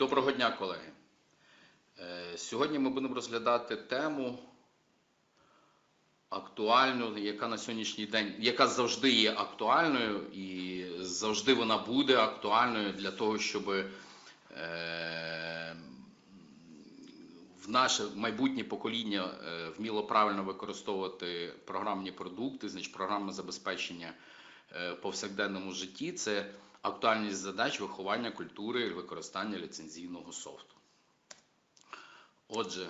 Доброго дня, колеги. Е, Сьогодні ми будемо розглядати тему актуальну, яка на сьогоднішній день, яка завжди є актуальною і завжди вона буде актуальною для того, щоб е, в наше майбутнє покоління е, вміло правильно використовувати програмні продукти, значить програмне забезпечення в повсякденному житті. Це актуальність задач виховання культури і використання ліцензійного софту. Отже,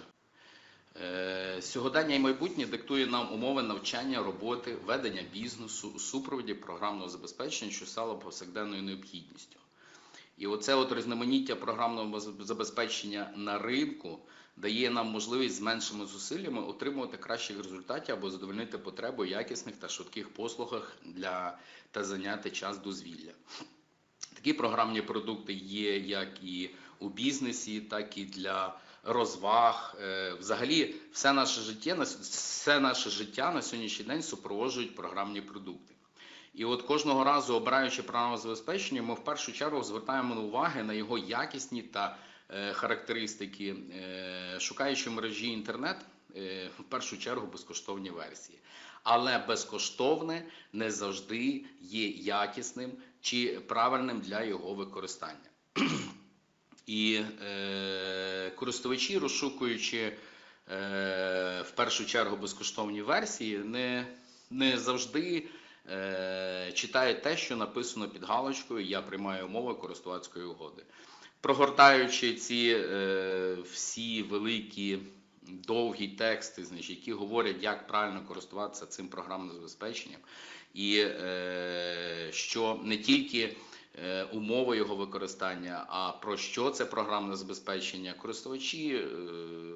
е, сьогодення і майбутнє диктує нам умови навчання, роботи, ведення бізнесу у супроводі програмного забезпечення, що стало повсякденною необхідністю. І оце от різноманіття програмного забезпечення на ринку дає нам можливість з меншими зусиллями отримувати кращих результатів або задовольнити потребу якісних та швидких послугах для та зайняти час дозвілля. Такі програмні продукти є як і у бізнесі, так і для розваг. Е, Взагалі, все наше життя все наше життя на сьогоднішній день супроводжують програмні продукти. І от кожного разу, обираючи програмне забезпечення, ми в першу чергу звертаємо уваги на його якісні та е, характеристики, е, шукаючи в мережі інтернет, в першу чергу безкоштовні версії. Але безкоштовне не завжди є якісним чи правильним для його використання. І е, користувачі, розшукуючи е, в першу чергу безкоштовні версії, не, не завжди е, читають те, що написано під галочкою Я приймаю умови користувацької угоди. Прогортаючи ці е, всі великі довгі тексти, значить, які говорять, як правильно користуватися цим програмним забезпеченням, і е, що не тільки е, умови його використання, а про що це програмне забезпечення, користувачі е,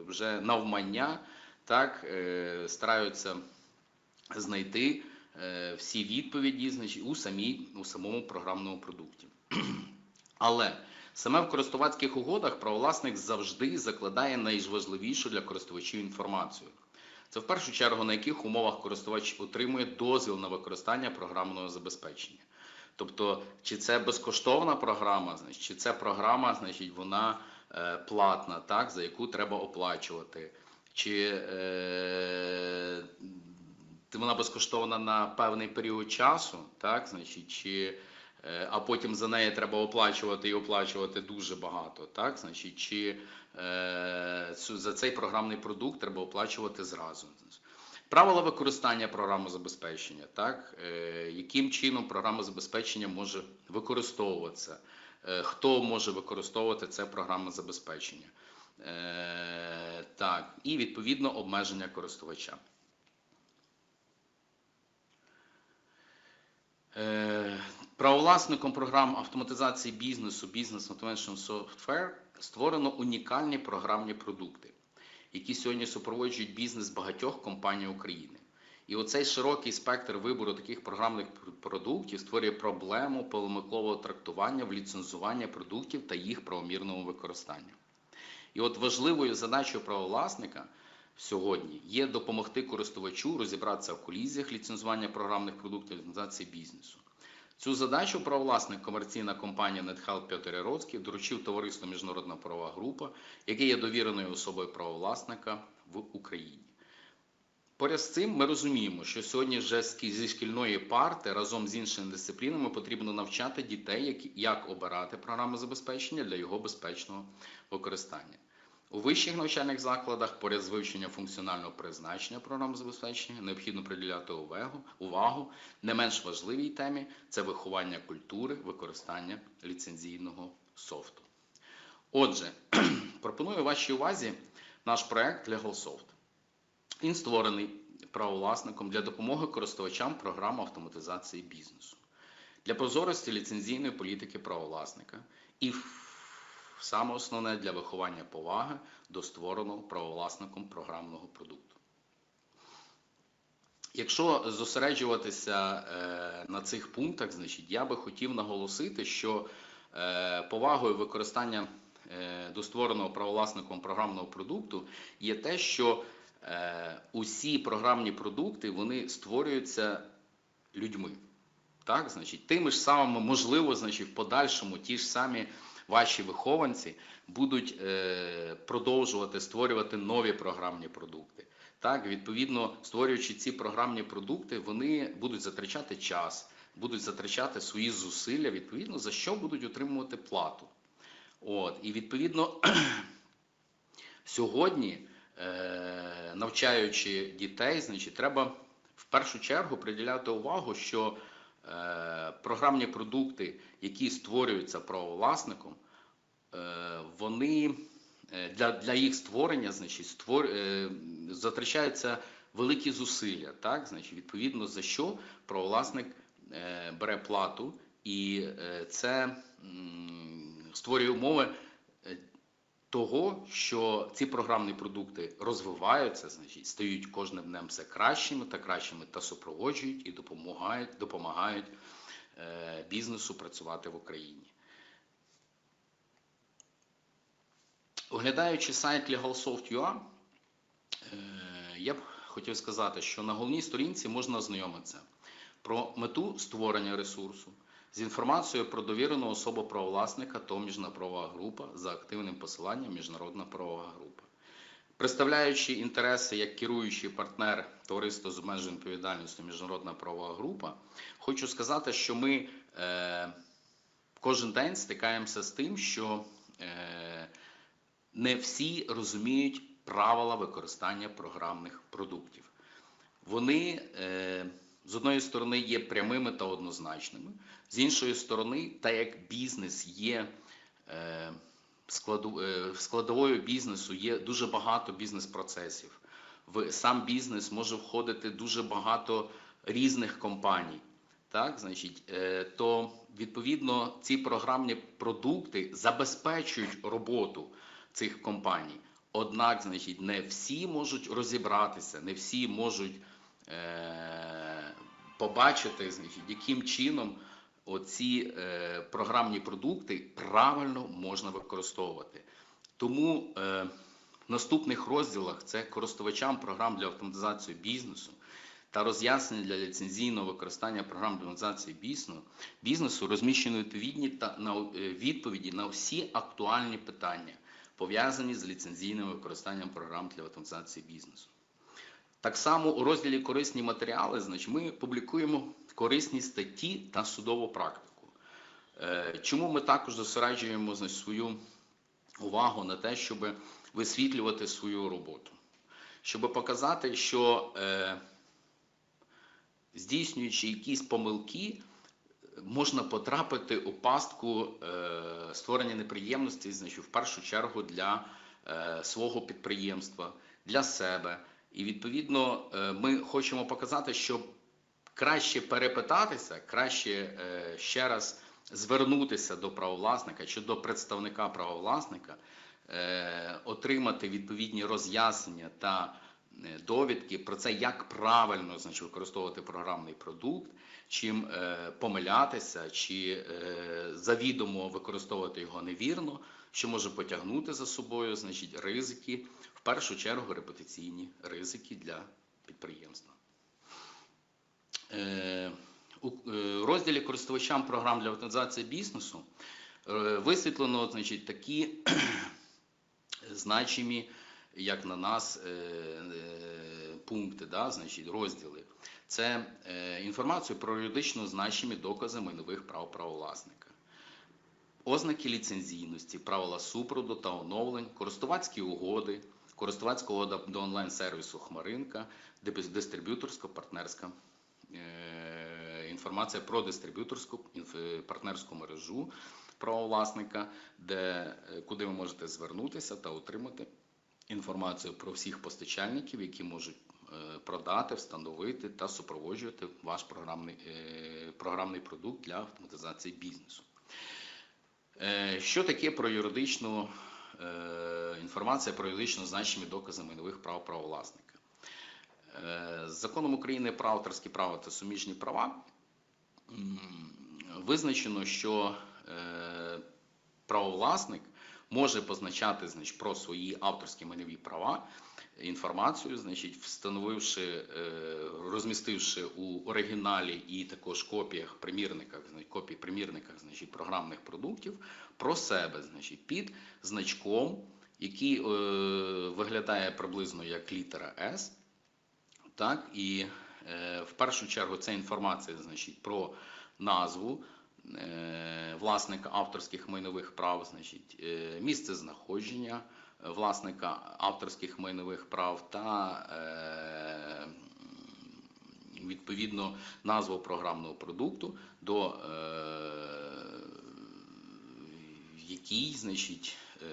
вже навмання так, стараються знайти всі відповіді значить, у, самій, у самому програмному продукті. Але саме в користувацьких угодах правовласник завжди закладає найважливішу для користувачів інформацію. Це в першу чергу на яких умовах користувач отримує дозвіл на використання програмного забезпечення. Тобто, чи це безкоштовна програма, значить, чи це програма, значить, вона е, платна, так, за яку треба оплачувати, чи е, вона безкоштовна на певний період часу, так, значить, чи а потім за неї треба оплачувати і оплачувати дуже багато. Так, значить, чи е, за цей програмний продукт треба оплачувати зразу. Правила використання програми забезпечення, так, е, яким чином програма забезпечення може використовуватися, е, хто може використовувати це програмне забезпечення. Е, так, і відповідно обмеження користувача. Е, Правовласником програм автоматизації бізнесу Business Automation Software створено унікальні програмні продукти, які сьогодні супроводжують бізнес багатьох компаній України. І оцей широкий спектр вибору таких програмних продуктів створює проблему полемикового трактування в ліцензуванні продуктів та їх правомірного використання. І от важливою задачею правовласника сьогодні є допомогти користувачу розібратися в колізіях ліцензування програмних продуктів ліцензації бізнесу. Цю задачу правовласник комерційна компанія Петр Яроцький доручив товариству Міжнародна правова група, яке є довіреною особою правовласника в Україні. Поряд з цим ми розуміємо, що сьогодні вже зі шкільної парти разом з іншими дисциплінами потрібно навчати дітей, як обирати програми забезпечення для його безпечного використання. У вищих навчальних закладах поряд з вивченням функціонального призначення програм забезпечення необхідно приділяти увагу, увагу не менш важливій темі це виховання культури використання ліцензійного софту. Отже, пропоную вашій увазі наш проект LegalSoft. Він створений правовласником для допомоги користувачам програми автоматизації бізнесу, для прозорості ліцензійної політики правовласника і саме основне для виховання поваги до створеного правовласником програмного продукту. Якщо зосереджуватися е, на цих пунктах, значить я би хотів наголосити, що е, повагою використання е, до створеного правовласником програмного продукту є те, що усі програмні продукти вони створюються людьми. Так, значить, тими ж самими, можливо, значить, в подальшому ті ж самі ваші вихованці будуть е, продовжувати створювати нові програмні продукти. Так, відповідно, створюючи ці програмні продукти, вони будуть затрачати час, будуть затрачати свої зусилля, відповідно, за що будуть отримувати плату. От, і відповідно, сьогодні, е, навчаючи дітей, значить, треба в першу чергу приділяти увагу, що програмні продукти, які створюються правовласником, е, вони е, для, для їх створення, значить, створ, е, затрачаються великі зусилля, так, значить, відповідно за що правовласник е, бере плату, і е, це створює умови е, того, що ці програмні продукти розвиваються, значить, стають кожним днем все кращими та кращими та супроводжують і допомагають, допомагають е, бізнесу працювати в Україні. Оглядаючи сайт LegalSoft.ua, е, я б хотів сказати, що на головній сторінці можна ознайомитися про мету створення ресурсу з інформацією про довірену особу правовласника та міжнародна правова група за активним посиланням Міжнародна правова група. Представляючи інтереси як керуючий партнер товариства з обмеженою відповідальністю Міжнародна правова група, хочу сказати, що ми е, кожен день стикаємося з тим, що е, не всі розуміють правила використання програмних продуктів. Вони е, з одної сторони є прямими та однозначними, з іншої сторони, так як бізнес є е, е, складовою бізнесу, є дуже багато бізнес-процесів. В сам бізнес може входити дуже багато різних компаній. Так, значить, е, то відповідно ці програмні продукти забезпечують роботу цих компаній. Однак, значить, не всі можуть розібратися, не всі можуть е, побачити, яким чином оці е, програмні продукти правильно можна використовувати. Тому е, в наступних розділах це користувачам програм для автоматизації бізнесу та роз'яснення для ліцензійного використання програм для автоматизації бізнесу, бізнесу розміщені відповідні та на е, відповіді на всі актуальні питання, пов'язані з ліцензійним використанням програм для автоматизації бізнесу. Так само у розділі корисні матеріали, значить, ми публікуємо корисні статті та судову практику. Е, Чому ми також зосереджуємо значить, свою увагу на те, щоб висвітлювати свою роботу? Щоб показати, що е, здійснюючи якісь помилки, можна потрапити у пастку е, створення неприємностей, значить, в першу чергу для свого підприємства, для себе. І відповідно е, ми хочемо показати, що краще перепитатися, краще е, ще раз звернутися до правовласника чи до представника правовласника, е, отримати відповідні роз'яснення та довідки про це, як правильно значить, використовувати програмний продукт, чим помилятися, чи завідомо використовувати його невірно, що може потягнути за собою значить, ризики, першу чергу репутаційні ризики для підприємства. Е, У е, розділі користувачам програм для автоматизації бізнесу е, висвітлено значить, такі значимі, як на нас, пункти, да, значить, розділи. Це інформацію про юридично значимі докази майнових прав правовласника, ознаки ліцензійності, правила супроводу та оновлень, користувацькі угоди, користувацька угода до онлайн-сервісу Хмаринка, диб- дистриб'юторсько-партнерська е, інформація про дистриб'юторську інф- партнерську мережу правовласника, де, е, куди ви можете звернутися та отримати інформацію про всіх постачальників, які можуть е, продати, встановити та супроводжувати ваш програмний, е, програмний продукт для автоматизації бізнесу. Е, Що таке про юридичну е, інформація про юридично значені докази майнових прав правовласника? Е, Законом України про авторські права та суміжні права визначено, що е, правовласник може позначати значить, про свої авторські майнові права інформацію, значить, встановивши, е, розмістивши у оригіналі і також копіях примірниках, копій примірниках, значить, програмних продуктів про себе, значить, під значком, який е, виглядає приблизно як літера С. Так, і е, в першу чергу це інформація значить, про назву е, власника авторських майнових прав, значить, е, місце знаходження власника авторських майнових прав та е, відповідно назву програмного продукту, до якій, значить, е,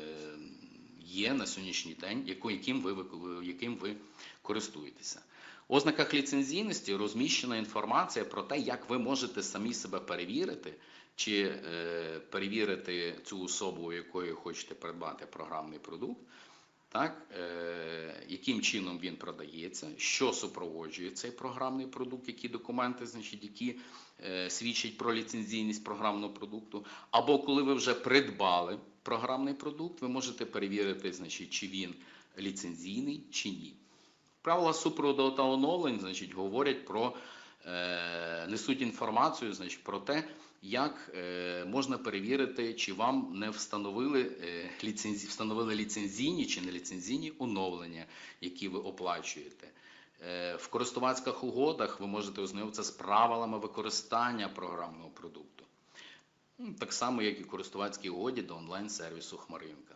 є на сьогоднішній день, яким ви, яким ви користуєтеся. Ознаках ліцензійності розміщена інформація про те, як ви можете самі себе перевірити, чи е, перевірити цю особу, у якої хочете придбати програмний продукт, так, е, яким чином він продається, що супроводжує цей програмний продукт, які документи, значить, які е, свідчать про ліцензійність програмного продукту, або коли ви вже придбали програмний продукт, ви можете перевірити, значить, чи він ліцензійний чи ні. Правила супроводу та оновлень значить, говорять про е, несуть інформацію значить, про те, як е, можна перевірити, чи вам не встановили, е, ліцензі, встановили ліцензійні чи не ліцензійні оновлення, які ви оплачуєте. Е, в користувацьких угодах ви можете ознайомитися з правилами використання програмного продукту. Ну, Так само, як і користувацькій угоді до онлайн-сервісу Хмаринка.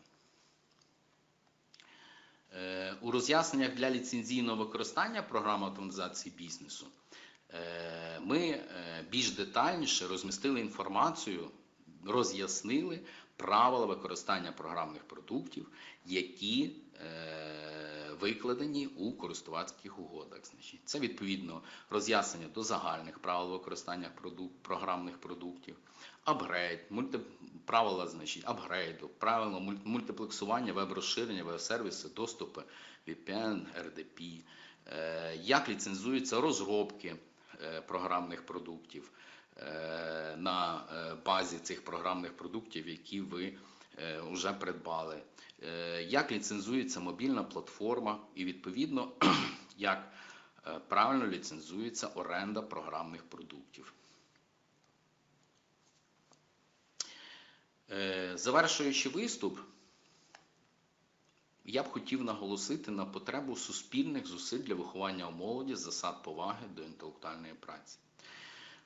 Е, У роз'ясненнях для ліцензійного використання програми автоматизації бізнесу е, ми е, більш детальніше розмістили інформацію, роз'яснили правила використання програмних продуктів, які викладені у користувацьких угодах. Це відповідно роз'яснення до загальних правил використання програмних продуктів, апгрейд, мульти, правила значить, апгрейду, правила муль- мультиплексування, веб-розширення, веб-сервіси, доступи, VPN, RDP, е, як ліцензуються розробки е, програмних продуктів е, на е, базі цих програмних продуктів, які ви е, вже придбали, Е, як ліцензується мобільна платформа і відповідно як е, правильно ліцензується оренда програмних продуктів. Завершуючи виступ, я б хотів наголосити на потребу суспільних зусиль для виховання у молоді засад поваги до інтелектуальної праці.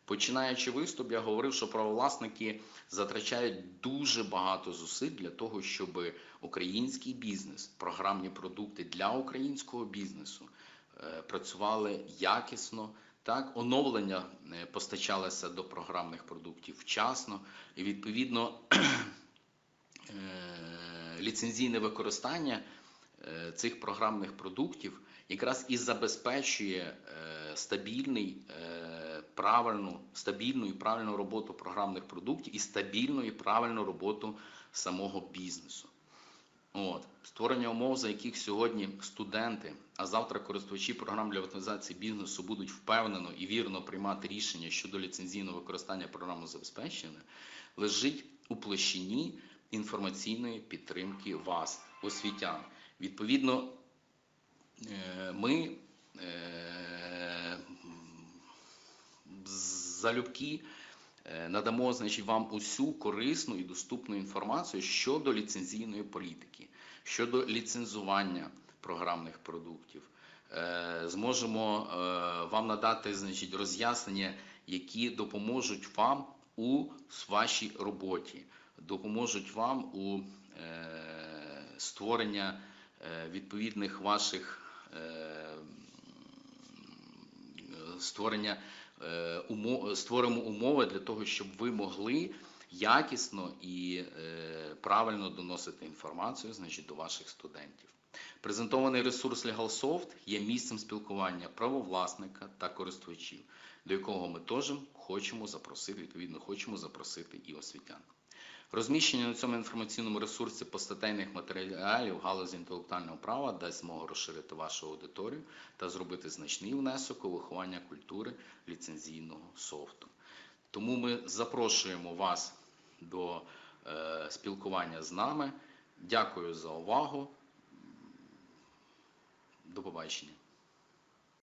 Починаючи виступ, я говорив, що правовласники затрачають дуже багато зусиль для того, щоб український бізнес, програмні продукти для українського бізнесу е, працювали якісно. Так, оновлення е, постачалося до програмних продуктів вчасно, і відповідно е, ліцензійне використання е, цих програмних продуктів якраз і забезпечує стабільний, правильну, стабільну і правильну роботу програмних продуктів і стабільну і правильну роботу самого бізнесу. От. Створення умов, за яких сьогодні студенти, а завтра користувачі програм для автоматизації бізнесу будуть впевнено і вірно приймати рішення щодо ліцензійного використання програмного забезпечення, лежить у площині інформаційної підтримки вас, освітян. Відповідно, е, ми е, залюбки надамо значить, вам усю корисну і доступну інформацію щодо ліцензійної політики, щодо ліцензування програмних продуктів. Е, Зможемо е, вам надати значить, роз'яснення, які допоможуть вам у вашій роботі, допоможуть вам у е, створення е, відповідних ваших е, створення е, створимо умови для того, щоб ви могли якісно і е, правильно доносити інформацію значить, до ваших студентів. Презентований ресурс LegalSoft є місцем спілкування правовласника та користувачів, до якого ми теж хочемо запросити, відповідно, хочемо запросити і освітян. Розміщення на цьому інформаційному ресурсі постатейних матеріалів галузі інтелектуального права дасть змогу розширити вашу аудиторію та зробити значний внесок у виховання культури ліцензійного софту. Тому ми запрошуємо вас до е, спілкування з нами. Дякую за увагу. До побачення.